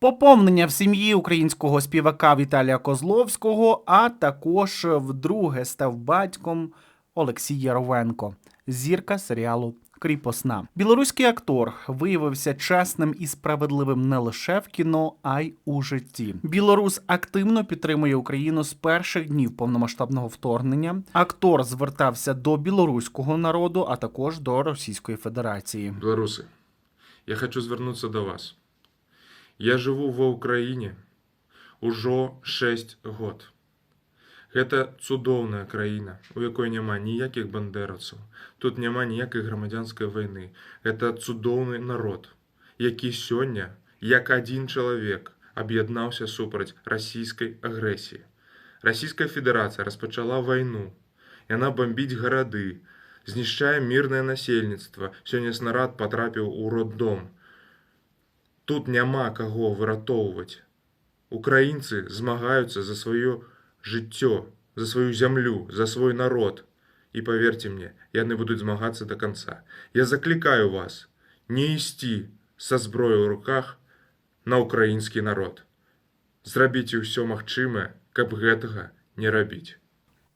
Поповнення в сім'ї українського співака Віталія Козловського, а також вдруге став батьком Олексій Яровенко, зірка серіалу Кріпосна. Білоруський актор виявився чесним і справедливим не лише в кіно, а й у житті. Білорус активно підтримує Україну з перших днів повномасштабного вторгнення. Актор звертався до білоруського народу, а також до Російської Федерації. Белорусы, я хочу звернуться до вас. Я живу ва Украине ужо 6 год. Гэта цудоўная краіна, у якой няма ніякіх бандераўцаў. Тут няма ніякай грамадзянскай вайны. Гэта цудоўны народ, які сёння, як адзін чалавек, аб'яднаўся супраць расійскай агрэсіі. Расійская Федэрацыя распачала вайну. Яна бомбіць гарады, знішчае мірнае насельніцтва. Сёння снарад патрапіў у роддом. Тут няма каго выратоўваць. Украінцы змагаюцца за сваё жыццё, за сваю зямлю, за свой народ. І паверьце мне, яны будуць змагацца да канца. Я заклікаю вас не ісці са зброяй у руках на ўкраінскі народ. Зрабіце ўсё магчымае, каб гэтага не рабіць.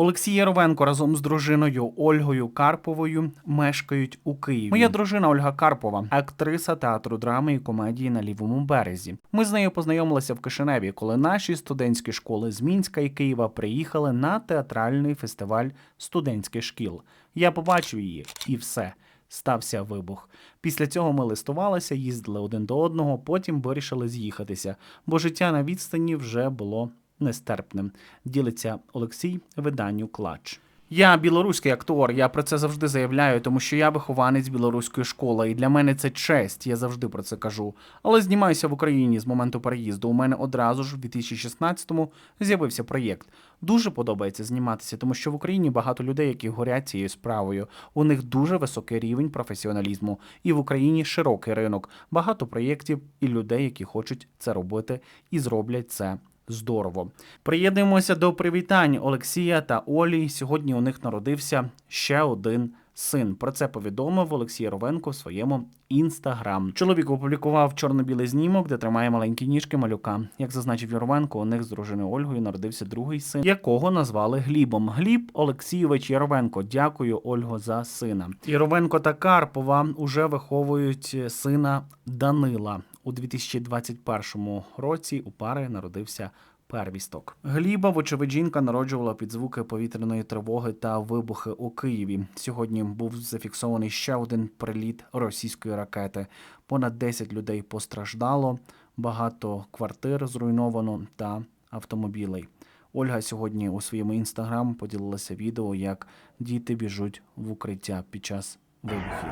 Олексій Яровенко разом з дружиною Ольгою Карповою мешкають у Києві. Моя дружина Ольга Карпова, актриса театру драми і комедії на лівому березі. Ми з нею познайомилися в Кишиневі, коли наші студентські школи з Мінська і Києва приїхали на театральний фестиваль студентських шкіл. Я побачив її, і все. Стався вибух. Після цього ми листувалися, їздили один до одного, потім вирішили з'їхатися, бо життя на відстані вже було нестерпним. Ділиться Олексій виданню Клач. Я білоруський актор, я про це завжди заявляю, тому що я вихованець білоруської школи, і для мене це честь, я завжди про це кажу. Але знімаюся в Україні з моменту переїзду. У мене одразу ж в 2016-му з'явився проєкт. Дуже подобається зніматися, тому що в Україні багато людей, які горять цією справою. У них дуже високий рівень професіоналізму, і в Україні широкий ринок, багато проєктів і людей, які хочуть це робити і зроблять це здорово. Приєднуємося до привітань Олексія та Олі. Сьогодні у них народився ще один син. Про це повідомив Олексій Ровенко в своєму інстаграм. Чоловік опублікував чорно-білий знімок, де тримає маленькі ніжки малюка. Як зазначив Яровенко, у них з дружиною Ольгою народився другий син, якого назвали Глібом. Гліб Олексійович Яровенко. Дякую, Ольго, за сина. Яровенко та Карпова уже виховують сина Данила. У 2021 році у пари народився первісток. Гліба, вочевидь, жінка народжувала під звуки повітряної тривоги та вибухи у Києві. Сьогодні був зафіксований ще один приліт російської ракети. Понад 10 людей постраждало, багато квартир зруйновано та автомобілей. Ольга сьогодні у своєму інстаграм поділилася відео, як діти біжуть в укриття під час вибухів.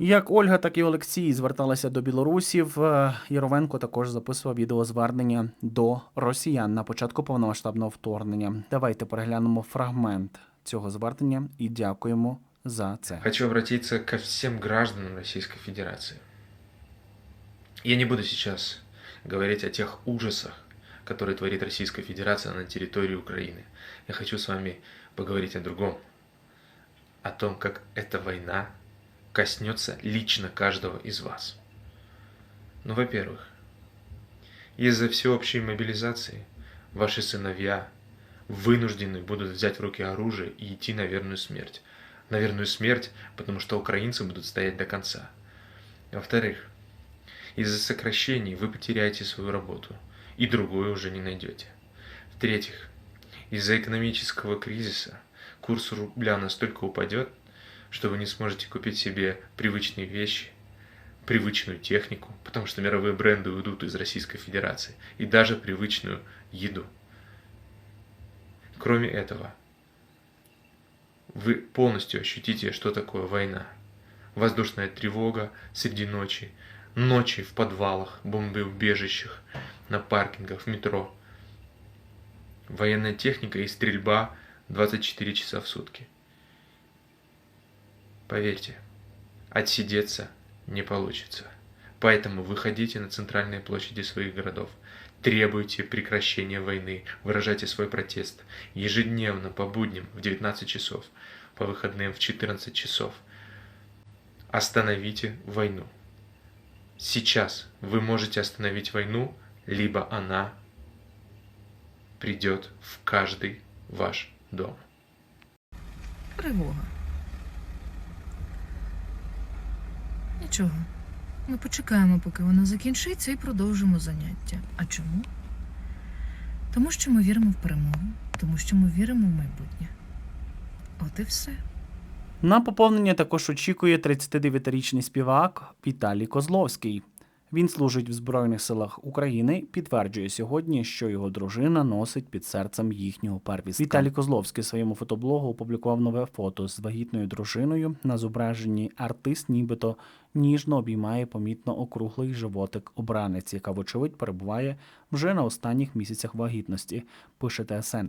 Як Ольга, так і Олексій зверталися до білорусів. е, Яровенко також записував відеозвернення до росіян на початку повномасштабного вторгнення. Давайте переглянемо фрагмент цього звернення і дякуємо за це. Хочу обратиться ко всем гражданам Российской Федерации. Я не буду сейчас говорить о тех ужасах, которые творит Российская Федерация на территории Украины. Я хочу с вами поговорить о другом. О том, как эта война коснется лично каждого из вас. Ну, во-первых, из-за всеобщей мобилизации ваши сыновья вынуждены будут взять в руки оружие и идти на верную смерть. На верную смерть, потому что украинцы будут стоять до конца. Во-вторых, из-за сокращений вы потеряете свою работу и другую уже не найдете. В-третьих, из-за экономического кризиса курс рубля настолько упадет, что вы не сможете купить себе привычные вещи, привычную технику, потому что мировые бренды уйдут из Российской Федерации, и даже привычную еду. Кроме этого, вы полностью ощутите, что такое война. Воздушная тревога среди ночи, ночи в подвалах, бомбоубежищах, на паркингах, в метро. Военная техника и стрельба 24 часа в сутки. Поверьте, отсидеться не получится. Поэтому выходите на центральные площади своих городов. требуйте прекращения войны, выражайте свой протест ежедневно по будням в 19 часов, по выходным в 14 часов. Остановите войну. Сейчас вы можете остановить войну, либо она придет в каждый ваш дом. Тривога. Нічого. Ми почекаємо, поки вона закінчиться, і продовжимо заняття. А чому? Тому що ми віримо в перемогу, тому що ми віримо в майбутнє. От і все. На поповнення також очікує 39-річний співак Віталій Козловський. Він служить в Збройних силах України, підтверджує сьогодні, що його дружина носить під серцем їхнього первістка. Віталій Козловський своєму фотоблогу опублікував нове фото з вагітною дружиною. На зображенні артист нібито ніжно обіймає помітно округлий животик обранець, яка, вочевидь, перебуває вже на останніх місяцях вагітності, пише ТСН.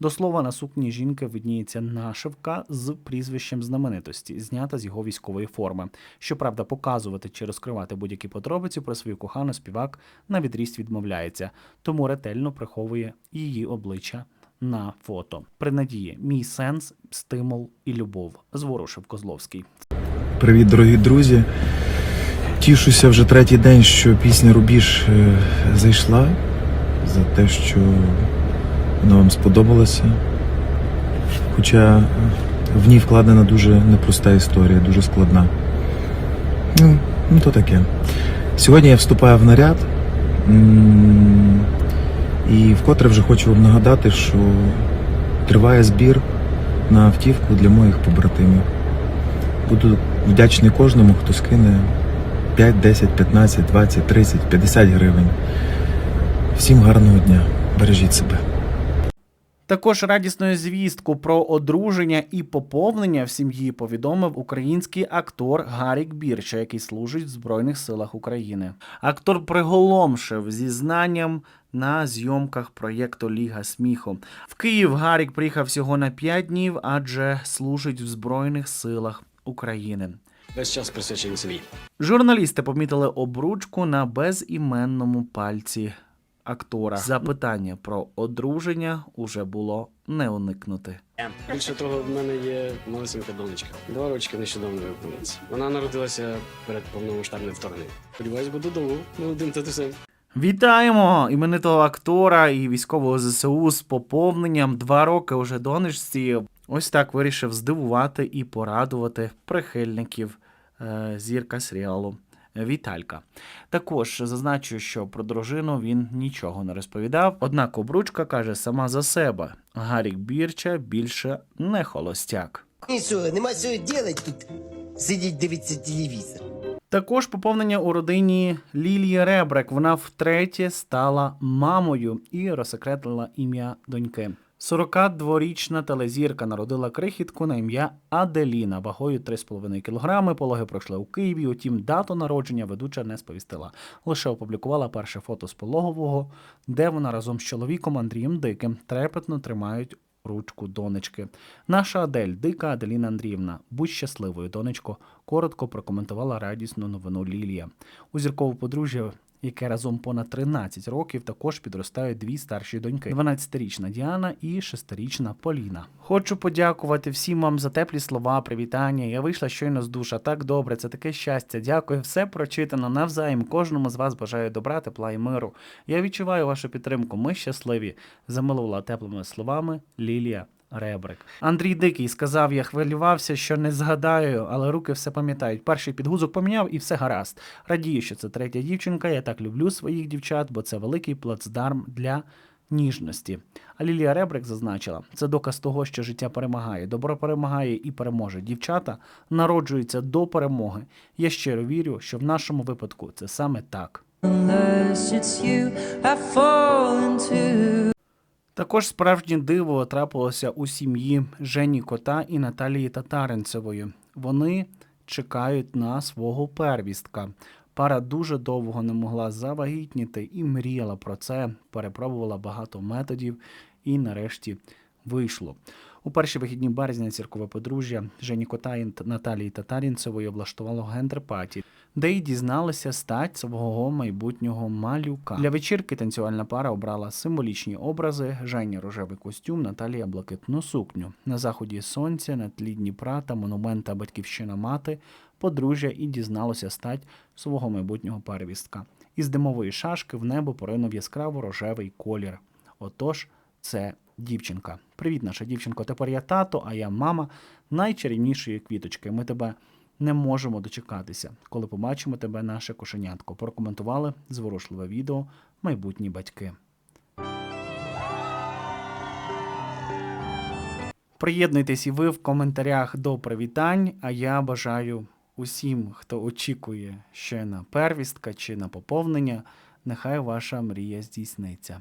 До слова, на сукні жінки видніється нашивка з прізвищем знаменитості, знята з його військової форми. Щоправда, показувати чи розкривати будь-які подробиці про свою кохану співак на відріст відмовляється, тому ретельно приховує її обличчя на фото. При надії, мій сенс, стимул і любов. Зворушив Козловський. Привіт, дорогі друзі. Тішуся вже третій день, що пісня Рубіж е, зайшла за те, що вона вам сподобалася. Хоча в ній вкладена дуже непроста історія, дуже складна. Ну, ну то таке. Сьогодні я вступаю в наряд. І вкотре вже хочу вам нагадати, що триває збір на автівку для моїх побратимів. Буду вдячний кожному, хто скине 5, 10, 15, 20, 30, 50 гривень. Всім гарного дня. Бережіть себе. Також радісною звістку про одруження і поповнення в сім'ї повідомив український актор Гарік Бірча, який служить в Збройних силах України. Актор приголомшив зізнанням на зйомках проєкту Ліга сміху. В Київ Гарік приїхав всього на 5 днів, адже служить в Збройних силах України. Весь час присвячений собі. Журналісти помітили обручку на безіменному пальці актора. Запитання про одруження уже було не уникнути. Більше того, в мене є малесенька донечка. Два рочки нещодавно виповниться. Вона народилася перед повномасштабним вторгненням. Сподіваюсь, буду довго молодим татусем. Вітаємо іменитого актора і військового ЗСУ з поповненням. Два роки уже донечці. Ось так вирішив здивувати і порадувати прихильників е, зірка серіалу Віталька. Також зазначу, що про дружину він нічого не розповідав. Однак обручка каже сама за себе: Гарік Бірча більше не холостяк. І що, нема що делать тут? Сидіть дивитися телевізор. Також поповнення у родині Лілії Ребрек. Вона втретє стала мамою і розсекретила ім'я доньки. 42-річна телезірка народила крихітку на ім'я Аделіна вагою 3,5 кг. Пологи пройшли у Києві. Утім, дату народження ведуча не сповістила. Лише опублікувала перше фото з пологового, де вона разом з чоловіком Андрієм Диким трепетно тримають ручку донечки. Наша Адель, дика Аделіна Андріївна, будь щасливою, донечко, коротко прокоментувала радісну новину Лілія. У зіркову подружжя, яке разом понад 13 років, також підростають дві старші доньки: 12-річна Діана і 6-річна Поліна. Хочу подякувати всім вам за теплі слова, привітання. Я вийшла щойно з душа. Так добре, це таке щастя. Дякую. Все прочитано навзаєм. Кожному з вас бажаю добра, тепла і миру. Я відчуваю вашу підтримку. Ми щасливі. Замилувала теплими словами Лілія. Ребрик. Андрій Дикий сказав, я хвилювався, що не згадаю, але руки все пам'ятають. Перший підгузок поміняв і все гаразд. Радію, що це третя дівчинка. Я так люблю своїх дівчат, бо це великий плацдарм для ніжності. А Лілія Ребрик зазначила, це доказ того, що життя перемагає. Добро перемагає і переможе. Дівчата народжуються до перемоги. Я щиро вірю, що в нашому випадку це саме так. Також справжнє диво трапилося у сім'ї Жені Кота і Наталії Татаринцевої. Вони чекають на свого первістка. Пара дуже довго не могла завагітніти і мріяла про це, перепробувала багато методів і нарешті вийшло. У перші вихідні березня ціркове подружжя Жені Котаїн та Наталії Татарінцевої облаштувало гендер-паті, де й дізналися стать свого майбутнього малюка. Для вечірки танцювальна пара обрала символічні образи: Женя рожевий костюм, Наталія блакитну сукню. На заході сонця, на тлі Дніпра та монумента Батьківщина мати подружжя і дізналося стать свого майбутнього перевістка. Із димової шашки в небо поринув яскраво рожевий колір. Отож, це дівчинка. Привіт, наша дівчинко. Тепер я тато, а я мама найчарівнішої квіточки. Ми тебе не можемо дочекатися, коли побачимо тебе, наше кошенятко. Прокоментували зворушливе відео майбутні батьки. Приєднуйтесь і ви в коментарях до привітань. А я бажаю усім, хто очікує ще на первістка чи на поповнення, нехай ваша мрія здійсниться.